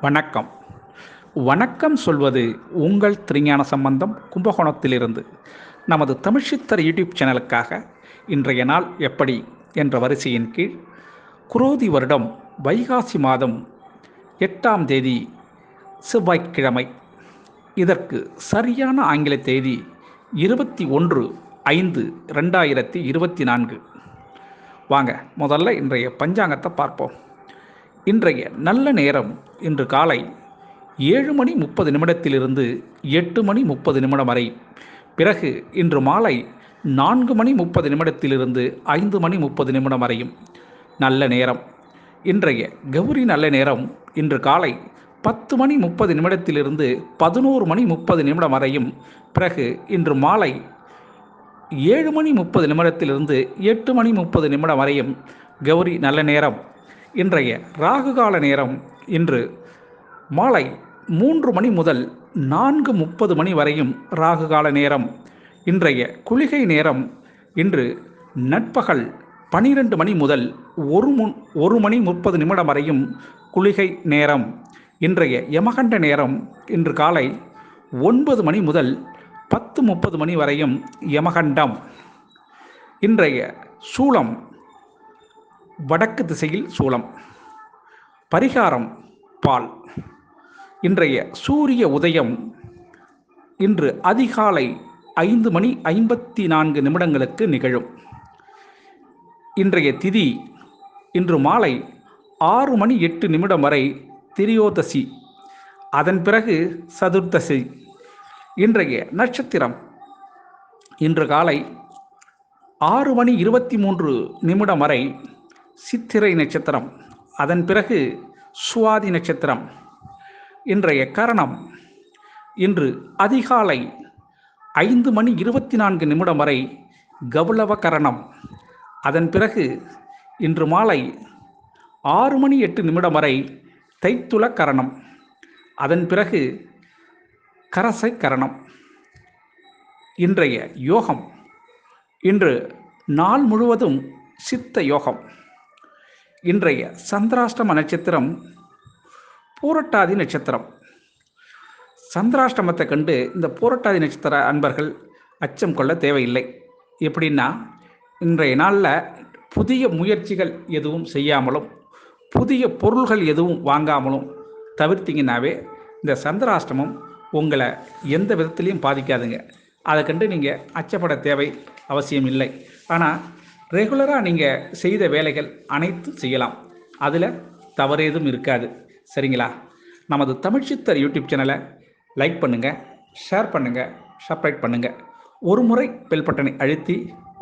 வணக்கம். வணக்கம் சொல்வது உங்கள் திருஞான சம்பந்தம் கும்பகோணத்திலிருந்து. நமது தமிழ்ச்சித்தர் யூடியூப் சேனலுக்காக இன்றைய நாள் எப்படி என்ற வரிசையின் கீழ் குரோதி வருடம் வைகாசி மாதம் எட்டாம் தேதி செவ்வாய்க்கிழமை. இதற்கு சரியான ஆங்கில தேதி இருபத்தி ஒன்று ஐந்து ரெண்டாயிரத்தி இருபத்தி நான்கு. வாங்க முதல்ல இன்றைய பஞ்சாங்கத்தை பார்ப்போம். இன்றைய நல்ல நேரம் இன்று காலை ஏழு மணி முப்பது நிமிடத்திலிருந்து எட்டு மணி முப்பது நிமிடம் வரை. பிறகு இன்று மாலை நான்கு மணி முப்பது நிமிடத்திலிருந்து ஐந்து மணி முப்பது நிமிடம் வரையும் நல்ல நேரம். இன்றைய கௌரி நல்ல நேரம் இன்று காலை பத்து மணி முப்பது நிமிடத்திலிருந்து பதினோரு மணி முப்பது நிமிடம் வரையும். பிறகு இன்று மாலை ஏழு மணி முப்பது நிமிடத்திலிருந்து எட்டு மணி முப்பது நிமிடம் வரையும் கௌரி நல்ல நேரம். இன்றைய ராகு கால நேரம் இன்று மாலை மூன்று மணி முதல் நான்கு முப்பது மணி வரையும் ராகு கால நேரம். இன்றைய குளிகை நேரம் இன்று நட்பகல் பனிரெண்டு மணி முதல் ஒரு முன் ஒரு மணி முப்பது நிமிடம் வரையும் குளிகை நேரம். இன்றைய யமகண்ட நேரம் இன்று காலை ஒன்பது மணி முதல் பத்து முப்பது மணி வரையும் யமகண்டம். இன்றைய சூளம் வடக்கு திசையில் சூளம் பரிகாரம் பால். இன்றைய சூரிய உதயம் இன்று அதிகாலை ஐந்து மணி ஐம்பத்தி நான்கு நிமிடங்களுக்கு நிகழும். இன்றைய திதி இன்று மாலை ஆறு மணி எட்டு நிமிடம் வரை திரியோதசி. அதன் பிறகு சதுர்தசி. இன்றைய நட்சத்திரம். இன்று காலை ஆறு மணி இருபத்தி மூன்று நிமிடம் வரை சித்திரை நட்சத்திரம் அதன் பிறகு சுவாதி நட்சத்திரம். இன்றைய கரணம் இன்று அதிகாலை ஐந்து மணி இருபத்தி நான்கு நிமிடம் வரை கௌளவ கரணம். அதன் பிறகு இன்று மாலை ஆறு மணி எட்டு நிமிடம் வரை தைத்துள கரணம். அதன் பிறகு கரசை கரணம். இன்றைய யோகம் இன்று நாள் முழுவதும் சித்த யோகம். இன்றைய சந்திராஷ்டம நட்சத்திரம் பூரட்டாதி நட்சத்திரம். சந்திராஷ்டமத்தை கண்டு இந்த பூரட்டாதி நட்சத்திர அன்பர்கள் அச்சம் கொள்ள தேவையில்லை. எப்படின்னா இன்றைய நாளில் புதிய முயற்சிகள் எதுவும் செய்யாமலும் புதிய பொருள்கள் எதுவும் வாங்காமலும் தவிர்த்திங்கனாவே இந்த சந்திராஷ்டமம் உங்களை எந்த விதத்துலேயும் பாதிக்காதுங்க. அதை கண்டு நீங்கள் அச்சப்பட தேவை அவசியம் இல்லை ஆனால் ரெகுலராக நீங்கள் செய்த வேலைகள் அனைத்தும் செய்யலாம். அதில் தவறேதும் இருக்காது. சரிங்களா? நமது தமிழ்ச்சித்தர் யூடியூப் சேனலை லைக் பண்ணுங்கள் ஷேர் பண்ணுங்கள் சப்ஸ்கிரைப் பண்ணுங்கள் ஒரு முறை பெல் பட்டனை அழுத்தி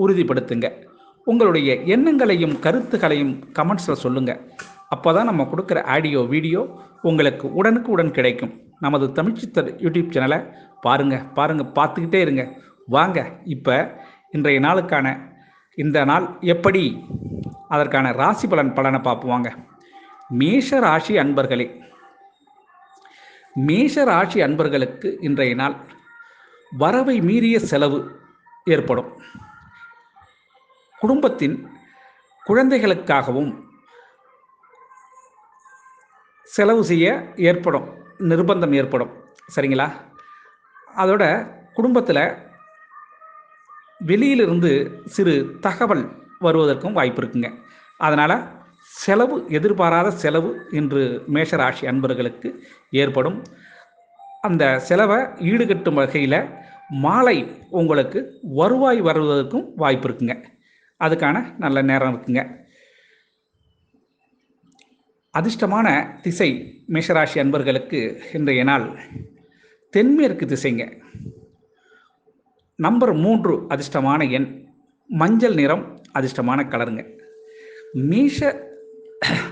உறுதிப்படுத்துங்க. உங்களுடைய எண்ணங்களையும் கருத்துக்களையும் கமெண்ட்ஸில் சொல்லுங்கள் அப்போ தான் நம்ம கொடுக்குற ஆடியோ வீடியோ உங்களுக்கு உடனுக்கு உடன் கிடைக்கும். நமது தமிழ்ச்சித்தர் யூடியூப் சேனலை பாருங்கள் பாருங்கள் பார்த்துக்கிட்டே இருங்க. வாங்க இப்போ இன்றைய நாளுக்கான இந்த நாள் எப்படி? அதற்கான ராசி பலன் பலனை பார்ப்புவாங்க மேஷ ராசி அன்பர்களே மேஷ ராசி அன்பர்களுக்கு இன்றைய நாள் வரவை மீறிய செலவு ஏற்படும். குடும்பத்தின் குழந்தைகளுக்காகவும் செலவு செய்ய ஏற்படும் நிர்பந்தம் ஏற்படும். சரிங்களா? அதோட குடும்பத்தில் வெளியிலிருந்து சிறு தகவல் வருவதற்கும் வாய்ப்பு இருக்குங்க அதனால் செலவு எதிர்பாராத செலவு இன்று மேஷராசி அன்பர்களுக்கு ஏற்படும். அந்த செலவை ஈடுகட்டும் வகையில் மாலை உங்களுக்கு வருவாய் வருவதற்கும் வாய்ப்பு இருக்குங்க அதுக்கான நல்ல நேரம் இருக்குங்க. அதிர்ஷ்டமான திசை மேஷராசி அன்பர்களுக்கு இன்றைய நாள் தென்மேற்கு திசைங்க. நம்பர் மூன்று அதிர்ஷ்டமான எண் மஞ்சள் நிறம் அதிர்ஷ்டமான கலருங்க. மீஷ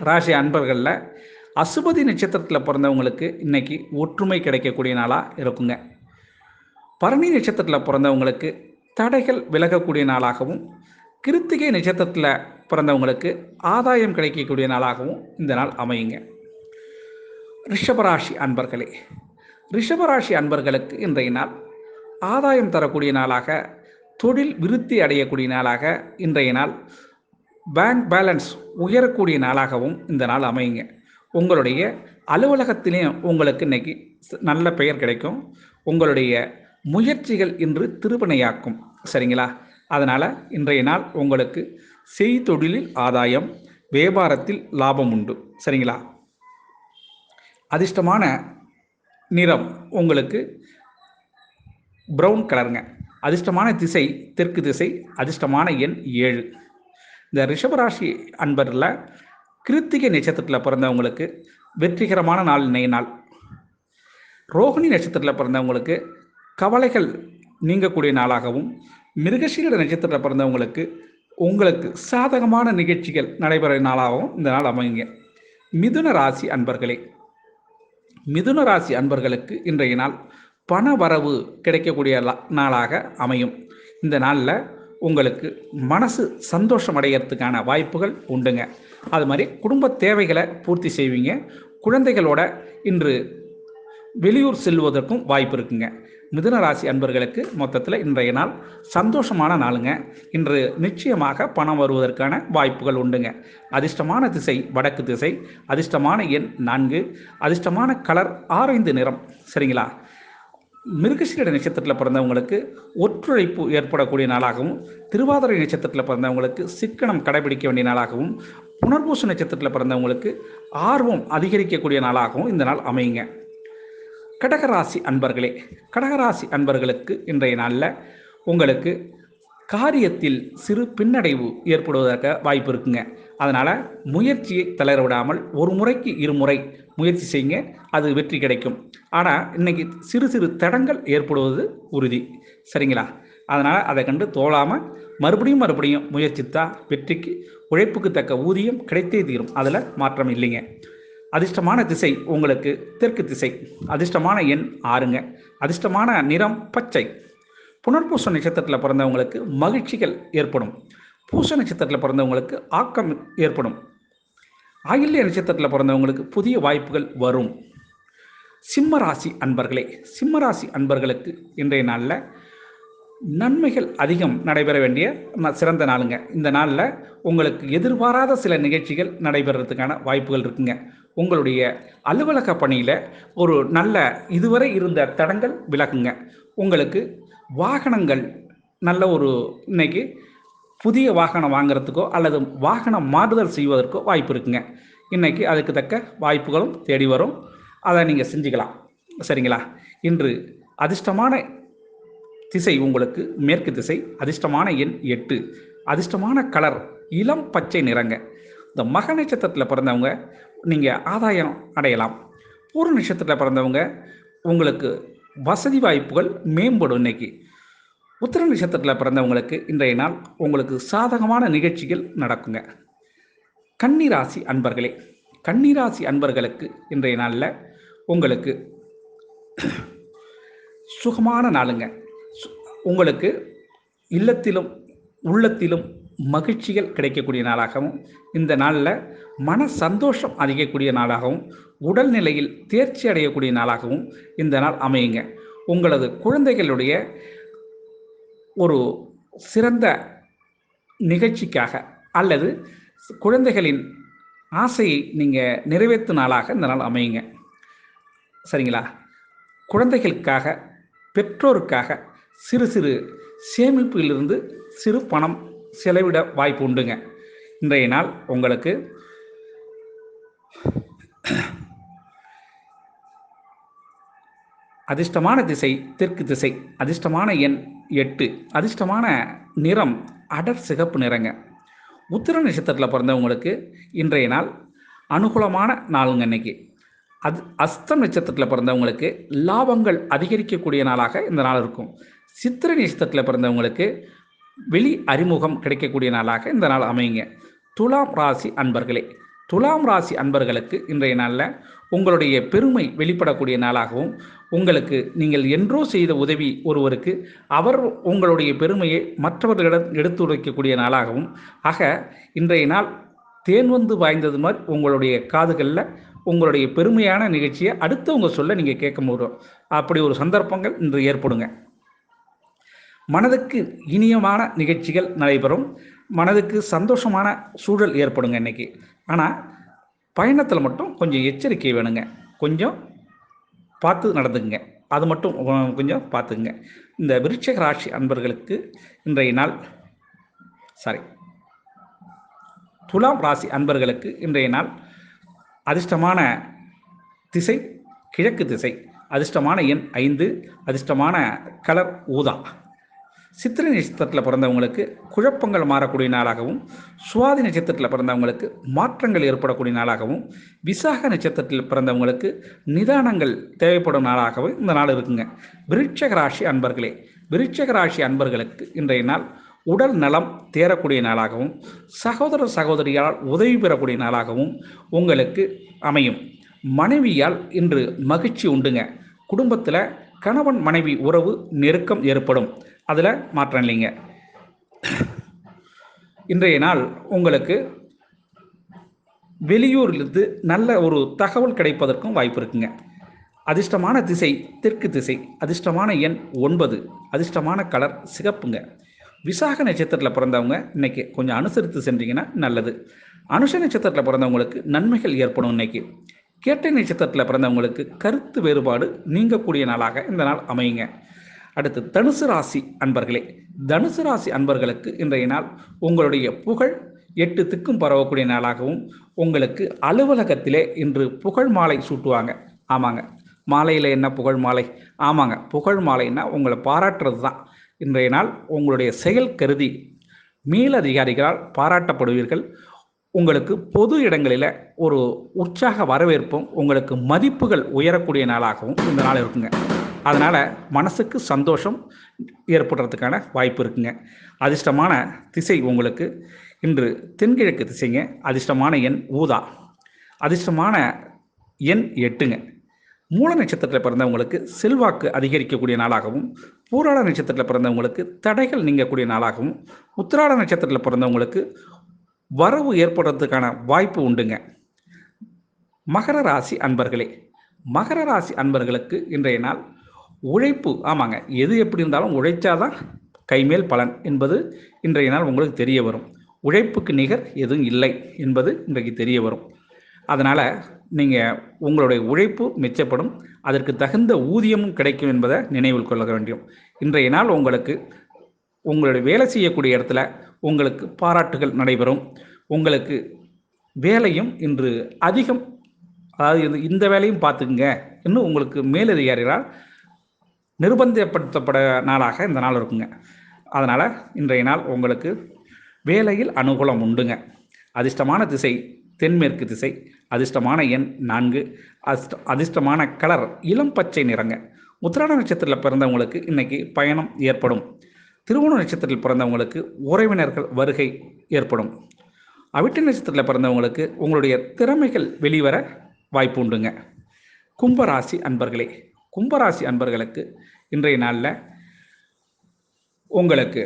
ராசி அன்பர்களில் அசுபதி நட்சத்திரத்தில் பிறந்தவங்களுக்கு இன்னைக்கு ஒற்றுமை கிடைக்கக்கூடிய நாளாக இருக்குங்க. பரணி நட்சத்திரத்தில் பிறந்தவங்களுக்கு தடைகள் விலகக்கூடிய நாளாகவும் கிருத்திகை நட்சத்திரத்தில் பிறந்தவங்களுக்கு ஆதாயம் கிடைக்கக்கூடிய நாளாகவும் இந்த நாள் அமையுங்க. ரிஷபராசி அன்பர்களே ரிஷபராசி அன்பர்களுக்கு இன்றைய நாள் ஆதாயம் தரக்கூடிய நாளாக தொழில் விருத்தி அடையக்கூடிய நாளாக இன்றைய நாள் பேங்க் பேலன்ஸ் உயரக்கூடிய நாளாகவும் இந்த நாள் அமையுங்க. உங்களுடைய அலுவலகத்திலையும் உங்களுக்கு இன்னைக்கு நல்ல பெயர் கிடைக்கும். உங்களுடைய முயற்சிகள் இன்று திருப்பனையாக்கும் சரிங்களா? அதனால் இன்றைய நாள் உங்களுக்கு செய்தொழிலில் ஆதாயம் வியாபாரத்தில் லாபம் உண்டு. சரிங்களா? அதிர்ஷ்டமான நிறம் உங்களுக்கு ப்ரௌன் கலருங்க அதிர்ஷ்டமான திசை தெற்கு திசை அதிர்ஷ்டமான எண் ஏழு. இந்த ரிஷபராசி அன்பரில் கிருத்திகை நட்சத்திரத்தில் பிறந்தவங்களுக்கு வெற்றிகரமான நாள் இணைய நாள். ரோகிணி நட்சத்திரத்தில் பிறந்தவங்களுக்கு கவலைகள் நீங்கக்கூடிய நாளாகவும் மிருகசீர நட்சத்திரத்தில் பிறந்தவங்களுக்கு உங்களுக்கு சாதகமான நிகழ்ச்சிகள் நடைபெற நாளாகவும் இந்த நாள் அமையுங்க. மிதுன ராசி அன்பர்களே மிதுன ராசி அன்பர்களுக்கு இன்றைய நாள் பண வரவு கிடைக்கக்கூடிய நாளாக அமையும். இந்த நாளில் உங்களுக்கு மனசு சந்தோஷம் அடைகிறதுக்கான வாய்ப்புகள் உண்டுங்க. அது மாதிரி குடும்ப தேவைகளை பூர்த்தி செய்வீங்க. குழந்தைகளோட இன்று வெளியூர் செல்வதற்கும் வாய்ப்பு இருக்குங்க. மிதுன ராசி அன்பர்களுக்கு மொத்தத்தில் இன்றைய நாள் சந்தோஷமான நாளுங்க. இன்று நிச்சயமாக பணம் வருவதற்கான வாய்ப்புகள் உண்டுங்க. அதிர்ஷ்டமான திசை வடக்கு திசை அதிர்ஷ்டமான எண் நான்கு அதிர்ஷ்டமான கலர் ஆரைந்து நிறம். சரிங்களா? மிருகசீரட நட்சத்திரத்தில் பிறந்தவங்களுக்கு ஒற்றுழைப்பு ஏற்படக்கூடிய நாளாகவும் திருவாதிரை நட்சத்திரத்தில் பிறந்தவங்களுக்கு சிக்கனம் கடைபிடிக்க வேண்டிய நாளாகவும் புனர்பூச நட்சத்திரத்தில் பிறந்தவங்களுக்கு ஆர்வம் அதிகரிக்கக்கூடிய நாளாகவும் இந்த நாள் அமையுங்க. கடகராசி அன்பர்களே கடகராசி அன்பர்களுக்கு இன்றைய நாளில் உங்களுக்கு காரியத்தில் சிறு பின்னடைவு ஏற்படுவதற்கு வாய்ப்பு இருக்குங்க. அதனால் முயற்சியை தளர விடாமல் ஒரு முறைக்கு இருமுறை முயற்சி செய்யுங்க அது வெற்றி கிடைக்கும். ஆனால் இன்னைக்கு சிறு சிறு தடங்கள் ஏற்படுவது உறுதி. சரிங்களா? அதனால் அதை கண்டு தோழாமல் மறுபடியும் மறுபடியும் முயற்சித்தா வெற்றிக்கு உழைப்புக்கு தக்க ஊதியம் கிடைத்தே தீரும். அதில் மாற்றம் இல்லைங்க. அதிர்ஷ்டமான திசை உங்களுக்கு தெற்கு திசை. அதிர்ஷ்டமான எண் ஆறுங்க. அதிர்ஷ்டமான நிறம் பச்சை. புனர்பூச நட்சத்திரத்தில் பிறந்தவங்களுக்கு மகிழ்ச்சிகள் ஏற்படும். பூச நட்சத்திரத்தில் பிறந்தவங்களுக்கு ஆக்கம் ஏற்படும். ஆயில்ய நட்சத்திரத்தில் பிறந்தவங்களுக்கு புதிய வாய்ப்புகள் வரும். சிம்மராசி அன்பர்களே சிம்மராசி அன்பர்களுக்கு இன்றைய நாளில் நன்மைகள் அதிகம் நடைபெற வேண்டிய சிறந்த நாளுங்க. இந்த நாளில் உங்களுக்கு எதிர்பாராத சில நிகழ்ச்சிகள் நடைபெறதுக்கான வாய்ப்புகள் இருக்குங்க. உங்களுடைய அலுவலக பணியில் ஒரு நல்ல இதுவரை இருந்த தடங்கள் விலகுங்க. உங்களுக்கு வாகனங்கள் நல்ல ஒரு இன்னைக்கு புதிய வாகனம் வாங்குறதுக்கோ அல்லது வாகனம் மாறுதல் செய்வதற்கோ வாய்ப்பு இருக்குங்க. இன்னைக்கு அதுக்கு தக்க வாய்ப்புகளும் தேடி வரும். அதை நீங்கள் செஞ்சுக்கலாம். சரிங்களா? இன்று அதிர்ஷ்டமான திசை உங்களுக்கு மேற்கு திசை அதிர்ஷ்டமான எண் எட்டு. அதிர்ஷ்டமான கலர் இளம் பச்சை நிறங்க. இந்த மக நட்சத்திரத்தில் பிறந்தவங்க நீங்கள் ஆதாயம் அடையலாம். பூர்ண நட்சத்திரத்தில் பிறந்தவங்க உங்களுக்கு வசதி வாய்ப்புகள் மேம்படும் இன்னைக்கு. உத்திர நட்சத்திரத்தில் பிறந்தவங்களுக்கு இன்றைய நாள் உங்களுக்கு சாதகமான நிகழ்ச்சிகள் நடக்குங்க. கன்னிராசி அன்பர்களே கன்னிராசி அன்பர்களுக்கு இன்றைய நாளில் உங்களுக்கு சுகமான நாளுங்க. உங்களுக்கு இல்லத்திலும் உள்ளத்திலும் மகிழ்ச்சிகள் கிடைக்கக்கூடிய நாளாகவும் இந்த நாளில் மன சந்தோஷம் அதிகக்கூடிய நாளாகவும் உடல்நிலையில் தேர்ச்சி அடையக்கூடிய நாளாகவும் இந்த நாள் அமையுங்க. உங்களது குழந்தைகளுடைய ஒரு சிறந்த நிகழ்ச்சிக்காக அல்லது குழந்தைகளின் ஆசையை நீங்கள் நிறைவேற்றும் நாளாக இந்த நாள் அமையுங்க. சரிங்களா? குழந்தைகளுக்காக பெற்றோருக்காக சிறு சிறு சேமிப்பிலிருந்து சிறு பணம் செலவிட வாய்ப்பு உண்டுங்க. இன்றைய நாள் உங்களுக்கு அதிர்ஷ்டமான திசை தெற்கு திசை அதிர்ஷ்டமான எண் எட்டு. அதிர்ஷ்டமான நிறம் அடர் சிகப்பு நிறங்க. உத்திர நட்சத்திரத்தில் பிறந்தவங்களுக்கு இன்றைய நாள் அனுகூலமான நாளுங்க இன்னைக்கு. அது அஸ்தம் நட்சத்திரத்தில் பிறந்தவங்களுக்கு லாபங்கள் அதிகரிக்கக்கூடிய நாளாக இந்த நாள் இருக்கும். சித்திரை நட்சத்திரத்தில் பிறந்தவங்களுக்கு வெளி அறிமுகம் கிடைக்கக்கூடிய நாளாக இந்த நாள் அமையுங்க. துலாம் ராசி அன்பர்களே துலாம் ராசி அன்பர்களுக்கு இன்றைய நாளில் உங்களுடைய பெருமை வெளிப்படக்கூடிய நாளாகவும் உங்களுக்கு நீங்கள் என்றோ செய்த உதவி ஒருவருக்கு அவர் உங்களுடைய பெருமையை மற்றவர்களிடம் எடுத்துரைக்கக்கூடிய நாளாகவும். ஆக இன்றைய நாள் தேன் வந்து வாய்ந்தது மாதிரி உங்களுடைய காதுகளில் உங்களுடைய பெருமையான நிகழ்ச்சியை அடுத்தவங்க சொல்ல நீங்கள் கேட்க முடியும் அப்படி ஒரு சந்தர்ப்பங்கள் இன்று ஏற்படுங்க. மனதுக்கு இனியமான நிகழ்ச்சிகள் நடைபெறும். மனதுக்கு சந்தோஷமான சூழல் ஏற்படுங்க இன்னைக்கு. ஆனால் பயணத்தில் மட்டும் கொஞ்சம் எச்சரிக்கை வேணுங்க. கொஞ்சம் பார்த்து நடந்துக்குங்க. அது மட்டும் கொஞ்சம் பார்த்துக்குங்க. இந்த விருட்சக ராசி அன்பர்களுக்கு இன்றைய நாள் சாரி துலாம் ராசி அன்பர்களுக்கு இன்றைய நாள் அதிர்ஷ்டமான திசை கிழக்கு திசை. அதிர்ஷ்டமான எண் ஐந்து அதிர்ஷ்டமான கலர் ஊதா. சித்திரை நட்சத்திரத்தில் பிறந்தவங்களுக்கு குழப்பங்கள் மாறக்கூடிய நாளாகவும் சுவாதி நட்சத்திரத்தில் பிறந்தவங்களுக்கு மாற்றங்கள் ஏற்படக்கூடிய நாளாகவும் விசாக நட்சத்திரத்தில் பிறந்தவங்களுக்கு நிதானங்கள் தேவைப்படும் நாளாகவும் இந்த நாள் இருக்குங்க. விருட்சக ராசி அன்பர்களே விருட்சக ராசி அன்பர்களுக்கு இன்றைய நாள் உடல் நலம் தேரக்கூடிய நாளாகவும் சகோதர சகோதரியால் உதவி பெறக்கூடிய நாளாகவும் உங்களுக்கு அமையும். மனைவியால் இன்று மகிழ்ச்சி உண்டுங்க. குடும்பத்தில் கணவன் மனைவி உறவு நெருக்கம் ஏற்படும். அதில் மாற்றம் இல்லைங்க இன்றைய நாள் உங்களுக்கு வெளியூரிலிருந்து நல்ல ஒரு தகவல் கிடைப்பதற்கும் வாய்ப்பு இருக்குங்க. அதிர்ஷ்டமான திசை தெற்கு திசை அதிர்ஷ்டமான எண் ஒன்பது அதிர்ஷ்டமான கலர் சிகப்புங்க. விசாக நட்சத்திரத்தில் பிறந்தவங்க இன்னைக்கு கொஞ்சம் அனுசரித்து சென்றீங்கன்னா நல்லது. அனுஷ நட்சத்திரத்தில் பிறந்தவங்களுக்கு நன்மைகள் ஏற்படும் இன்னைக்கு. கேட்டை நட்சத்திரத்தில் பிறந்தவங்களுக்கு கருத்து வேறுபாடு நீங்கக்கூடிய நாளாக இந்த நாள் அமையுங்க. அடுத்து தனுசு ராசி அன்பர்களே தனுசு ராசி அன்பர்களுக்கு இன்றைய நாள் உங்களுடைய புகழ் எட்டு திக்கும் பரவக்கூடிய நாளாகவும் உங்களுக்கு அலுவலகத்திலே இன்று புகழ் மாலை சூட்டுவாங்க. ஆமாங்க. மாலையில் என்ன புகழ் மாலை? ஆமாங்க. புகழ் மாலைன்னா உங்களை பாராட்டுறது தான் இன்றைய நாள் உங்களுடைய செயல் கருதி மேலதிகாரிகளால் பாராட்டப்படுவீர்கள். உங்களுக்கு பொது இடங்களில் ஒரு உற்சாக வரவேற்பும் உங்களுக்கு மதிப்புகள் உயரக்கூடிய நாளாகவும் இந்த நாள் இருக்குங்க. அதனால் மனசுக்கு சந்தோஷம் ஏற்படுறதுக்கான வாய்ப்பு இருக்குங்க. அதிர்ஷ்டமான திசை உங்களுக்கு. இன்று தென்கிழக்கு திசைங்க. அதிர்ஷ்டமான எண் ஊதா. அதிர்ஷ்டமான எண் எட்டுங்க. மூல நட்சத்திரத்தில் பிறந்தவங்களுக்கு செல்வாக்கு அதிகரிக்கக்கூடிய நாளாகவும் பூராட நட்சத்திரத்தில் பிறந்தவங்களுக்கு தடைகள் நீங்கக்கூடிய நாளாகவும் உத்திராட நட்சத்திரத்தில் பிறந்தவங்களுக்கு வரவு ஏற்படுறதுக்கான வாய்ப்பு உண்டுங்க. மகர ராசி அன்பர்களே மகர ராசி அன்பர்களுக்கு இன்றைய நாள் உழைப்பு ஆமாங்க. எது எப்படி இருந்தாலும் உழைச்சாதான் கைமேல் பலன் என்பது இன்றைய நாள் உங்களுக்கு தெரிய வரும். உழைப்புக்கு நிகர் எதுவும் இல்லை என்பது இன்றைக்கு தெரிய வரும். அதனால் நீங்கள் உங்களுடைய உழைப்பு மிச்சப்படும் அதற்கு தகுந்த ஊதியமும் கிடைக்கும் என்பதை நினைவில் கொள்ள வேண்டும். இன்றைய நாள் உங்களுக்கு உங்களுடைய வேலை செய்யக்கூடிய இடத்துல உங்களுக்கு பாராட்டுகள் நடைபெறும். உங்களுக்கு வேலையும் இன்று அதிகம் அதாவது இந்த- இந்த வேலையும் பார்த்துக்குங்க இன்னும் உங்களுக்கு மேலதிகாரிகளால் நிர்பந்தப்படுத்தப்பட நாளாக இந்த நாள் இருக்குங்க. அதனால் இன்றைய நாள் உங்களுக்கு வேலையில் அனுகூலம் உண்டுங்க. அதிர்ஷ்டமான திசை தென்மேற்கு திசை அதிர்ஷ்டமான எண் நான்கு அதிர்ஷ்ட அதிர்ஷ்டமான கலர் இளம் பச்சை நிறங்க. உத்திராட நட்சத்திரத்தில் பிறந்தவங்களுக்கு இன்னைக்கு பயணம் ஏற்படும். திருவோண நட்சத்திரத்தில் பிறந்தவங்களுக்கு உறவினர்கள் வருகை ஏற்படும். அவிட்ட நட்சத்திரத்தில் பிறந்தவங்களுக்கு உங்களுடைய திறமைகள் வெளிவர வாய்ப்பு உண்டுங்க. கும்பராசி அன்பர்களே கும்பராசி அன்பர்களுக்கு இன்றைய நாளில் உங்களுக்கு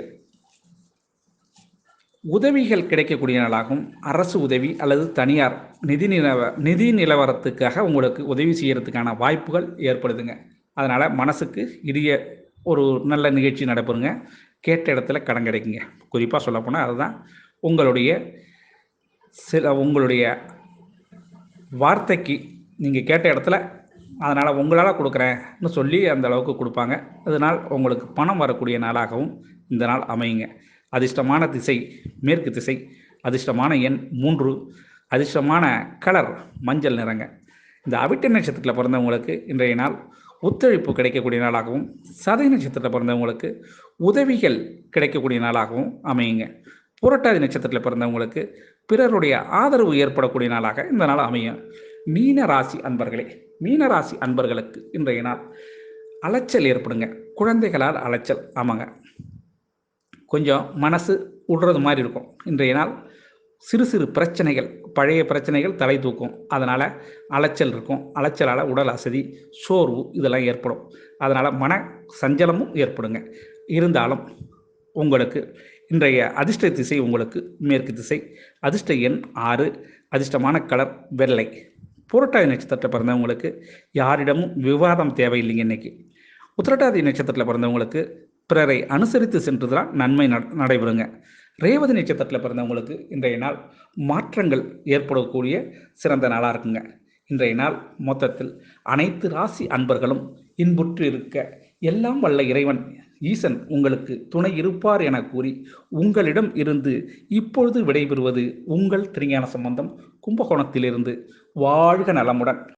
உதவிகள் கிடைக்கக்கூடிய நாளாகும். அரசு உதவி அல்லது தனியார் நிதி நிலவ நிதி நிலவரத்துக்காக உங்களுக்கு உதவி செய்கிறதுக்கான வாய்ப்புகள் ஏற்படுதுங்க. அதனால் மனசுக்கு இடிய ஒரு நல்ல நிகழ்ச்சி நடைபெறுங்க கேட்ட இடத்துல கடன் கிடைக்குங்க. குறிப்பாக சொல்லப்போனால் அதுதான் உங்களுடைய சில உங்களுடைய வார்த்தைக்கு நீங்கள் கேட்ட இடத்துல அதனால் உங்களால் கொடுக்குறேன்னு சொல்லி அந்த அளவுக்கு கொடுப்பாங்க. அதனால் உங்களுக்கு பணம் வரக்கூடிய நாளாகவும் இந்த நாள் அமையுங்க. அதிர்ஷ்டமான திசை மேற்கு திசை அதிர்ஷ்டமான எண் மூன்று அதிர்ஷ்டமான கலர் மஞ்சள் நிறங்க. இந்த அவிட்ட நட்சத்திரத்தில் பிறந்தவங்களுக்கு இன்றைய நாள் ஒத்துழைப்பு கிடைக்கக்கூடிய நாளாகவும் சதை நட்சத்திரத்தில் பிறந்தவங்களுக்கு உதவிகள் கிடைக்கக்கூடிய நாளாகவும் அமையுங்க. புரட்டாதி நட்சத்திரத்தில் பிறந்தவங்களுக்கு பிறருடைய ஆதரவு ஏற்படக்கூடிய நாளாக இந்த நாள் அமையும். மீன ராசி அன்பர்களே மீன ராசி அன்பர்களுக்கு இன்றைய நாள் அலைச்சல் ஏற்படுங்க. குழந்தைகளால் அலைச்சல். ஆமாங்க. கொஞ்சம் மனசு விடுறது மாதிரி இருக்கும். இன்றைய நாள் சிறு சிறு பிரச்சனைகள் பழைய பிரச்சனைகள் தலை தூக்கும். அதனால் அலைச்சல் இருக்கும். அலைச்சலால் உடல் அசதி சோர்வு இதெல்லாம் ஏற்படும். அதனால் மன சஞ்சலமும் ஏற்படுங்க. இருந்தாலும் உங்களுக்கு இன்றைய அதிர்ஷ்ட திசை உங்களுக்கு மேற்கு திசை. அதிர்ஷ்ட எண் ஆறு. அதிர்ஷ்டமான கலர் வெள்ளை. புரட்டாதி நட்சத்திரத்தில் பிறந்தவங்களுக்கு யாரிடமும் விவாதம் தேவையில்லைங்க இன்னைக்கு. உத்திரட்டாதி நட்சத்திரத்தில் பிறந்தவங்களுக்கு பிறரை அனுசரித்து சென்றுதான் நன்மை நடைபெறுங்க. ரேவதி நட்சத்திரத்தில் பிறந்தவங்களுக்கு இன்றைய நாள் மாற்றங்கள் ஏற்படக்கூடிய சிறந்த நாளாக இருக்குங்க. இன்றைய நாள் மொத்தத்தில் அனைத்து ராசி அன்பர்களும் இன்புற்று இருக்க எல்லாம் வல்ல இறைவன் ஈசன் உங்களுக்கு துணை இருப்பார் என கூறி உங்களிடம் இருந்து இப்பொழுது விடைபெறுவது உங்கள் திருஞான சம்பந்தம் கும்பகோணத்திலிருந்து வாழ்க நலமுடன்.